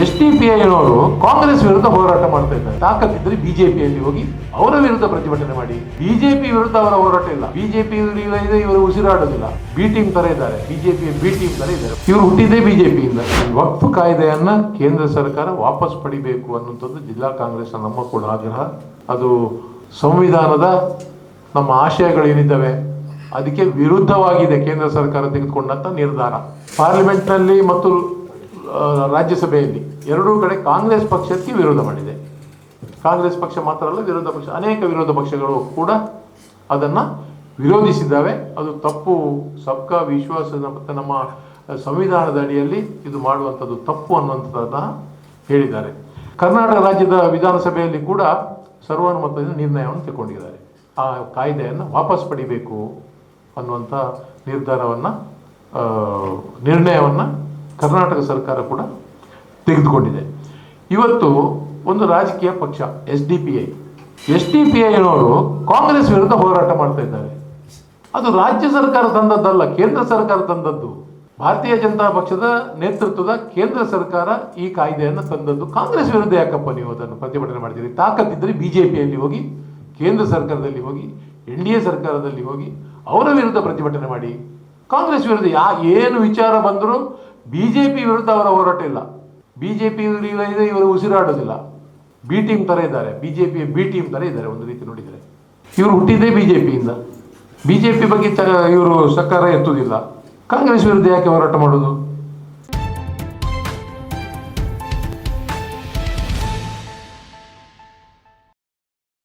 S D P ಐನವರು ಕಾಂಗ್ರೆಸ್ ವಿರುದ್ಧ ಹೋರಾಟ ಮಾಡ್ತಾ ಇದ್ದಾರೆ. ತಾಕತ್ತಿದ್ರೆ ಬಿಜೆಪಿಯಲ್ಲಿ ಹೋಗಿ ಅವರ ವಿರುದ್ಧ ಪ್ರತಿಭಟನೆ ಮಾಡಿ. ಬಿಜೆಪಿ ವಿರುದ್ಧ ಅವರ ಹೋರಾಟ ಇಲ್ಲ. ಬಿಜೆಪಿ ಇವರು ಉಸಿರಾಡೋದಿಲ್ಲ. ಬಿ ಟೀಮ್ ತರ ಇದ್ದಾರೆ. ಬಿಜೆಪಿ ಬಿ ಟೀಮ್ ತರ ಇದ್ದಾರೆ. ಇವರು ಹುಟ್ಟಿದೆ ಬಿಜೆಪಿಯಿಂದ. ವಕ್ಫ್ ಕಾಯ್ದೆಯನ್ನ ಕೇಂದ್ರ ಸರ್ಕಾರ ವಾಪಸ್ ಪಡಿಬೇಕು ಅನ್ನುವಂಥದ್ದು ಜಿಲ್ಲಾ ಕಾಂಗ್ರೆಸ್ ನಮ್ಮ ಕೂಡ ಆಗ್ರಹ. ಅದು ಸಂವಿಧಾನದ ನಮ್ಮ ಆಶಯಗಳೇನಿದ್ದಾವೆ ಅದಕ್ಕೆ ವಿರುದ್ಧವಾಗಿದೆ ಕೇಂದ್ರ ಸರ್ಕಾರ ತೆಗೆದುಕೊಂಡಂತ ನಿರ್ಧಾರ. ಪಾರ್ಲಿಮೆಂಟ್ನಲ್ಲಿ ಮತ್ತು ರಾಜ್ಯಸಭೆಯಲ್ಲಿ ಎರಡೂ ಕಡೆ ಕಾಂಗ್ರೆಸ್ ಪಕ್ಷಕ್ಕೆ ವಿರೋಧ ಮಾಡಿದೆ. ಕಾಂಗ್ರೆಸ್ ಪಕ್ಷ ಮಾತ್ರ ಅಲ್ಲ, ವಿರೋಧ ಪಕ್ಷ, ಅನೇಕ ವಿರೋಧ ಪಕ್ಷಗಳು ಕೂಡ ಅದನ್ನು ವಿರೋಧಿಸಿದ್ದಾವೆ. ಅದು ತಪ್ಪು. ಸಬ್ಕಾ ವಿಶ್ವಾಸ ಮತ್ತು ನಮ್ಮ ಸಂವಿಧಾನದ ಅಡಿಯಲ್ಲಿ ಇದು ಮಾಡುವಂಥದ್ದು ತಪ್ಪು ಅನ್ನುವಂಥದ್ದನ್ನು ಹೇಳಿದ್ದಾರೆ. ಕರ್ನಾಟಕ ರಾಜ್ಯದ ವಿಧಾನಸಭೆಯಲ್ಲಿ ಕೂಡ ಸರ್ವಾನುಮತದಿಂದ ನಿರ್ಣಯವನ್ನು ತಗೊಂಡಿದ್ದಾರೆ ಆ ಕಾಯ್ದೆಯನ್ನು ವಾಪಸ್ ಪಡಿಬೇಕು ಅನ್ನುವಂಥ ನಿರ್ಧಾರವನ್ನು ನಿರ್ಣಯವನ್ನು ಕರ್ನಾಟಕ ಸರ್ಕಾರ ಕೂಡ ತೆಗೆದುಕೊಂಡಿದೆ. ಇವತ್ತು ಒಂದು ರಾಜಕೀಯ ಪಕ್ಷ, S D P I. S D P ಐನವರು Congress ವಿರುದ್ಧ ಹೋರಾಟ ಮಾಡ್ತಾ ಇದ್ದಾರೆ. ಅದು ರಾಜ್ಯ ಸರ್ಕಾರ ತಂದದ್ದಲ್ಲ, ಕೇಂದ್ರ ಸರ್ಕಾರ ತಂದದ್ದು. ಭಾರತೀಯ ಜನತಾ ಪಕ್ಷದ ನೇತೃತ್ವದ ಕೇಂದ್ರ ಸರ್ಕಾರ ಈ ಕಾಯ್ದೆಯನ್ನು ತಂದದ್ದು. ಕಾಂಗ್ರೆಸ್ ವಿರುದ್ಧ ಯಾಕಪ್ಪ ನೀವು ಅದನ್ನು ಪ್ರತಿಭಟನೆ ಮಾಡ್ತೀರಿ? ತಾಕತ್ತಿದ್ದರೆ ಬಿಜೆಪಿಯಲ್ಲಿ ಹೋಗಿ, ಕೇಂದ್ರ ಸರ್ಕಾರದಲ್ಲಿ ಹೋಗಿ, ಎನ್ ಡಿ ಎ ಸರ್ಕಾರದಲ್ಲಿ ಹೋಗಿ, ಅವರ ವಿರುದ್ಧ ಪ್ರತಿಭಟನೆ ಮಾಡಿ. ಕಾಂಗ್ರೆಸ್ ವಿರುದ್ಧ ಯಾ ಏನು ವಿಚಾರ ಬಂದರೂ ಬಿಜೆಪಿ ವಿರುದ್ಧ ಅವರ ಹೋರಾಟ ಇಲ್ಲ. ಬಿಜೆಪಿ ಇದೆ ಇವರು ಉಸಿರಾಡೋದಿಲ್ಲ. ಬಿ ಟೀಮ್ ತರ ಇದ್ದಾರೆ. ಬಿಜೆಪಿ ಬಿ ಟೀಮ್ ತರ ಇದ್ದಾರೆ ಒಂದು ರೀತಿ ನೋಡಿದರೆ. ಇವರು ಹುಟ್ಟಿದ್ದೇ ಜೆ ಬಿಜೆಪಿ ಬಗ್ಗೆ ತ- ಇವರು ಸರ್ಕಾರ ಎತ್ತುವುದಿಲ್ಲ ಕಾಂಗ್ರೆಸ್ ವಿರುದ್ಧ ಯಾಕೆ ಹೋರಾಟ ಮಾಡೋದು?